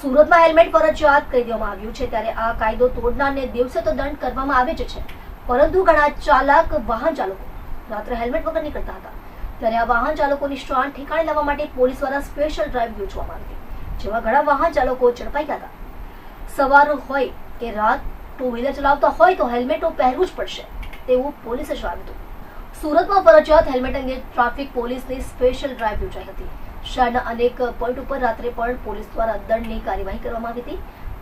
સુરતમાં હેલ્મેટ ફરજિયાત કરી દેવામાં આવ્યું છે ત્યારે આ કાયદો તોડનારને દિવસે તો દંડ કરવામાં આવે જ છે. પરંતુ ઘણા ચાલાક વાહન ચાલકો રાત્રે હેલ્મેટ વગર નીકળતા હતા. ત્યારે આ વાહન ચાલકોની સ્ટ્રાન્ડ ઠેકાણે લાવવા માટે પોલીસ દ્વારા સ્પેશિયલ ડ્રાઈવ યોજવામાં આવી જેમાં ઘણા વાહન ચાલકો ઝડપાઈ ગયા હતા. સવાર હોય કે રાત ટુ વ્હીલર ચલાવતા હોય તો હેલ્મેટ પહેરવું જ પડશે, તેવું પોલીસે જણાવ્યું હતું. સુરતમાં ફરજિયાત હેલ્મેટ અંગે ટ્રાફિક પોલીસની સ્પેશિયલ ડ્રાઈવ યોજાઈ હતી. શહેરના અનેક પોઈન્ટ ઉપર રાત્રે પણ પોલીસ દ્વારા દંડની કાર્યવાહી કરવામાં આવી હતી.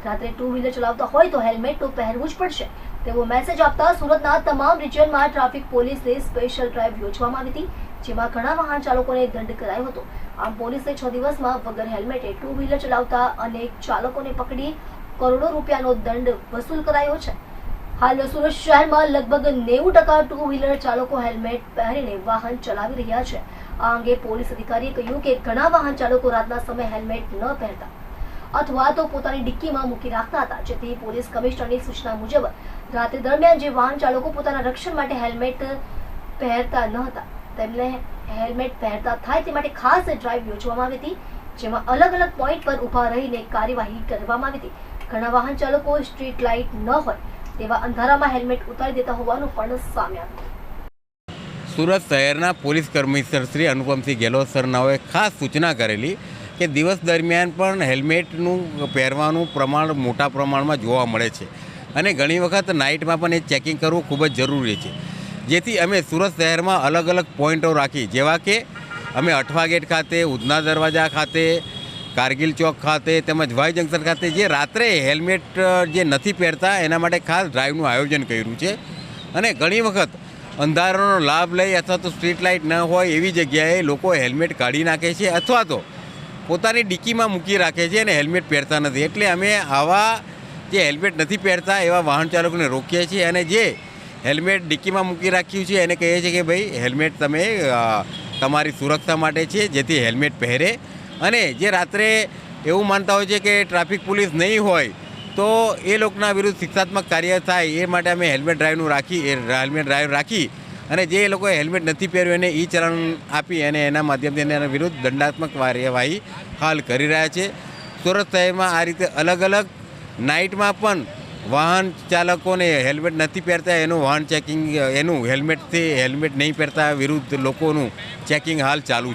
રાત્રે ટુ વ્હીલર ચલાવતા હોય તો હેલ્મેટ તો પહેરવું જ પડશે. તેવો મેસેજ આપતા સુરતના તમામ રિજિયનમાં ટ્રાફિક પોલીસને સ્પેશિયલ ડ્રાઈવ યોજવામાં આવી હતી, જેમાં ઘણા વાહન ચાલકોને દંડ કરાયો હતો. આમ પોલીસે છ દિવસમાં વગર હેલ્મેટે ટુ વ્હીલર ચલાવતા અનેક ચાલકોને પકડી કરોડો રૂપિયાનો દંડ વસૂલ કરાયો છે. હાલ સુરત શહેરમાં લગભગ નેવું ટકા ટુ વ્હીલર ચાલકો હેલ્મેટ પહેરીને વાહન ચલાવી રહ્યા છે. આ અંગે પોલીસ અધિકારીએ કહ્યું કે ઘણા વાહન ચાલકો રાતના સમયે હેલ્મેટ ન પહેરતા અથવા તો પોતાની ડિક્કીમાં મૂકી રાખતા હતા. જેથી પોલીસ કમિશનરની સૂચના મુજબ રાત્રિ દરમિયાન જે વાહન ચાલકો પોતાના રક્ષણ માટે હેલ્મેટ પહેરતા ન હતા, તેમને હેલ્મેટ પહેરતા થાય તે માટે ખાસ ડ્રાઈવ યોજવામાં આવી હતી, જેમાં અલગ અલગ પોઈન્ટ પર ઊભા રહીને કાર્યવાહી કરવામાં આવી હતી. ઘણા વાહન ચાલકો સ્ટ્રીટ લાઇટ ન હોય તેવા અંધારામાં હેલ્મેટ ઉતારી દેતા હોવાનું પણ સામે આવ્યું. સુરત શહેરના પોલીસ કમિશનર શ્રી અનુપમસિંહ ગેહલોત સરનાઓએ ખાસ સૂચના કરેલી કે દિવસ દરમિયાન પણ હેલ્મેટનું પહેરવાનું પ્રમાણ મોટા પ્રમાણમાં જોવા મળે છે. અને ઘણી વખત નાઇટમાં પણ એ ચેકિંગ કરવું ખૂબ જ જરૂરી છે. જેથી અમે સુરત શહેરમાં અલગ અલગ પોઈન્ટો રાખી, જેવા કે અમે અઠવા ગેટ ખાતે, ઉધના દરવાજા ખાતે, કારગિલ ચોક ખાતે તેમજ વાય જંકશન ખાતે જે રાત્રે હેલ્મેટ જે નથી પહેરતા, એના માટે ખાસ ડ્રાઈવનું આયોજન કર્યું છે. અને ઘણી વખત અંધારાનો લાભ લઈ અથવા તો સ્ટ્રીટ લાઇટ ન હોય એવી જગ્યાએ લોકો હેલ્મેટ કાઢી નાખે છે અથવા તો પોતાની ડિક્કીમાં મૂકી રાખે છે અને હેલ્મેટ પહેરતા નથી. એટલે અમે આવા જે હેલ્મેટ નથી પહેરતા એવા વાહન ચાલકોને રોકીએ છીએ અને જે હેલ્મેટ ડિક્કીમાં મૂકી રાખ્યું છે એને કહીએ છીએ કે ભાઈ, હેલ્મેટ તમે તમારી સુરક્ષા માટે છે, જેથી હેલ્મેટ પહેરે. અને જે રાત્રે એવું માનતા હોય છે કે ટ્રાફિક પોલીસ નહીં હોય તો એ લોકોના વિરુદ્ધ શિક્ષાત્મક કાર્ય થાય એ માટે અમે હેલ્મેટ ડ્રાઈવનું રાખી, એ હેલ્મેટ ડ્રાઈવ રાખી અને જે લોકોએ હેલ્મેટ નથી પહેર્યું એને ઈ ચલણ આપી અને એના માધ્યમથી એના વિરુદ્ધ દંડાત્મક કાર્યવાહી હાલ કરી રહ્યા છે. સુરત શહેરમાં આ રીતે અલગ અલગ નાઇટમાં પણ વાહન ચાલકોને હેલ્મેટ નથી પહેરતા, એનું વાહન ચેકિંગ, એનું હેલ્મેટથી હેલ્મેટ નહીં પહેરતા વિરુદ્ધ લોકોનું ચેકિંગ હાલ ચાલુ